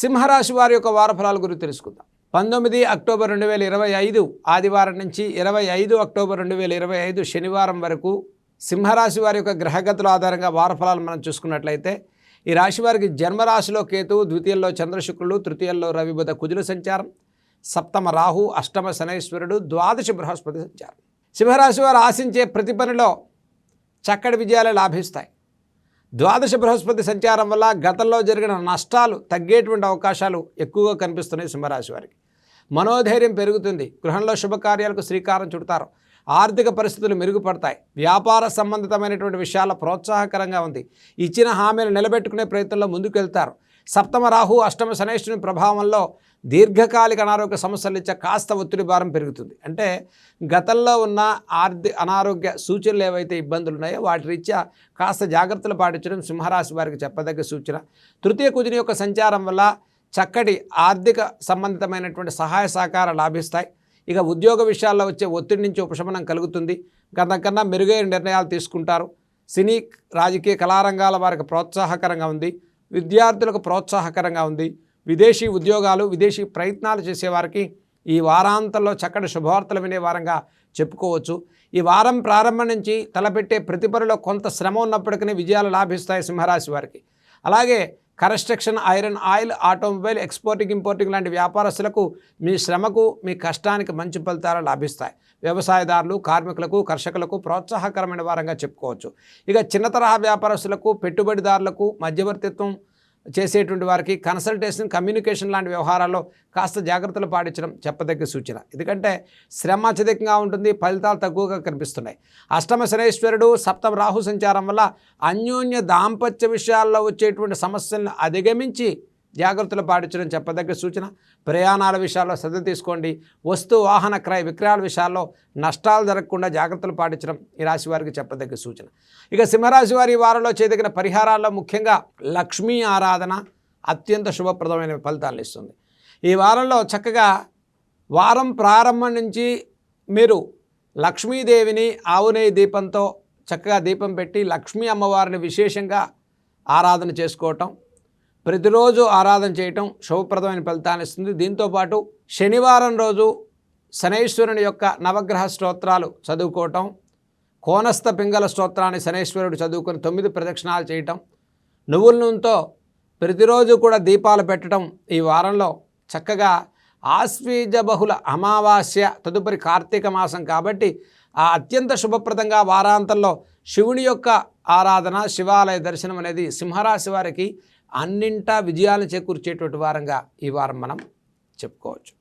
సింహరాశి వారి యొక్క వారఫలాల గురించి తెలుసుకుందాం. పంతొమ్మిది అక్టోబర్ రెండు వేల ఇరవై ఐదు ఆదివారం నుంచి ఇరవై ఐదు అక్టోబర్ రెండు వేల ఇరవై ఐదు శనివారం వరకు సింహరాశి వారి యొక్క గ్రహగతుల ఆధారంగా వారఫలాలు మనం చూసుకున్నట్లయితే ఈ రాశి వారికి జన్మరాశిలో కేతువు ద్వితీయంలో చంద్రశుక్రులు తృతీయంలో రవిబుధ కుజుల సంచారం సప్తమ రాహు అష్టమ శనైశ్వరుడు ద్వాదశ బృహస్పతి సంచారం. సింహరాశి వారు ఆశించే ప్రతి పనిలో చక్కటి విజయాలు లాభిస్తాయి. ద్వాదశ బృహస్పతి సంచారం వల్ల గతంలో జరిగిన నష్టాలు తగ్గేటువంటి అవకాశాలు ఎక్కువగా కనిపిస్తున్నాయి సింహరాశి వారికి. మనోధైర్యం పెరుగుతుంది. గృహంలో శుభకార్యాలకు శ్రీకారం చుడతారు. ఆర్థిక పరిస్థితులు మెరుగుపడతాయి. వ్యాపార సంబంధితమైనటువంటి విషయాల ప్రోత్సాహకరంగా ఉంది. ఇచ్చిన హామీలు నిలబెట్టుకునే ప్రయత్నంలో ముందుకెళ్తారు. సప్తమ రాహు అష్టమ శనేశ్వరుని ప్రభావంలో దీర్ఘకాలిక అనారోగ్య సమస్యలు ఇచ్చే కాస్త ఒత్తిడి భారం పెరుగుతుంది. అంటే గతంలో ఉన్న ఆర్థిక అనారోగ్య సూచనలు ఏవైతే ఇబ్బందులు ఉన్నాయో వాటి రీత్యా కాస్త జాగ్రత్తలు పాటించడం సింహరాశి వారికి చెప్పదగ్గ సూచన. తృతీయ కుజుని యొక్క సంచారం వల్ల చక్కటి ఆర్థిక సంబంధితమైనటువంటి సహాయ సహకారాలు లాభిస్తాయి. ఇక ఉద్యోగ విషయాల్లో వచ్చే ఒత్తిడి నుంచి ఉపశమనం కలుగుతుంది. గతకన్నా మెరుగైన నిర్ణయాలు తీసుకుంటారు. సినీ రాజకీయ కళారంగాల వారికి ప్రోత్సాహకరంగా ఉంది. విద్యార్థులకు ప్రోత్సాహకరంగా ఉంది. విదేశీ ఉద్యోగాలు విదేశీ ప్రయత్నాలు చేసేవారికి ఈ వారాంతంలో చక్కటి శుభవార్తలు వినే వారంగా చెప్పుకోవచ్చు. ఈ వారం ప్రారంభం నుంచి తలపెట్టే ప్రతి పనిలో కొంత శ్రమ ఉన్నప్పటికీ విజయాలు లాభిస్తాయి సింహరాశి వారికి. అలాగే construction iron oil automobile exporting importing లాంటి వ్యాపారస్తులకు మీ శ్రమకు మీ కష్టానికి మంచి ఫలితాలు లభిస్తాయి. వ్యవసాయదారులు కార్మికులకు కర్షకులకు ప్రోత్సాహకరమైన వారంగా చెప్పుకోవచ్చు. ఇక చిన్న తరహా వ్యాపారస్తులకు పెట్టుబడిదారులకు మధ్యవర్తిత్వం చేసేటువంటి వారికి కన్సల్టేషన్ కమ్యూనికేషన్ లాంటి వ్యవహారాల్లో కాస్త జాగ్రత్తలు పాటించడం చెప్పదగ్గ సూచన. ఎందుకంటే శ్రమ అత్యధికంగా ఉంటుంది ఫలితాలు తక్కువగా కనిపిస్తున్నాయి. అష్టమ శనేశ్వరుడు సప్తమ రాహు సంచారం వల్ల అన్యోన్య దాంపత్య విషయాల్లో వచ్చేటువంటి సమస్యలను అధిగమించి జాగ్రత్తలు పాటించడం చెప్పదగ్గ సూచన. ప్రయాణాల విషయాల్లో శ్రద్ధ తీసుకోండి. వస్తు వాహన క్రయ విక్రయాల విషయాల్లో నష్టాలు జరగకుండా జాగ్రత్తలు పాటించడం ఈ రాశి వారికి చెప్పదగ్గ సూచన. ఇక సింహరాశి వారి ఈ వారంలో చేయదగిన పరిహారాల్లో ముఖ్యంగా లక్ష్మీ ఆరాధన అత్యంత శుభప్రదమైన ఫలితాలను ఇస్తుంది. ఈ వారంలో చక్కగా వారం ప్రారంభం నుంచి మీరు లక్ష్మీదేవిని ఆవునేయి దీపంతో చక్కగా దీపం పెట్టి లక్ష్మీ అమ్మవారిని విశేషంగా ఆరాధన చేసుకోవటం ప్రతిరోజు ఆరాధన చేయటం శుభప్రదమైన ఫలితాన్ని ఇస్తుంది. దీంతోపాటు శనివారం రోజు శనైశ్వరుని యొక్క నవగ్రహ స్తోత్రాలు చదువుకోవటం కోనస్థ పింగళ స్తోత్రాన్ని శనైశ్వరుడు చదువుకొని తొమ్మిది ప్రదక్షిణాలు చేయటం నువ్వుల నూనెతో ప్రతిరోజు కూడా దీపాలు పెట్టడం ఈ వారంలో చక్కగా ఆశ్వీజ బహుళ అమావాస్య తదుపరి కార్తీక మాసం కాబట్టి ఆ అత్యంత శుభప్రదంగా వారాంతంలో శివుని యొక్క ఆరాధన శివాలయ దర్శనం అనేది సింహరాశి వారికి అన్నింటా విజయాలు చేకూర్చేటువంటి వారంగా ఈ వారం మనం చెప్పుకోవచ్చు.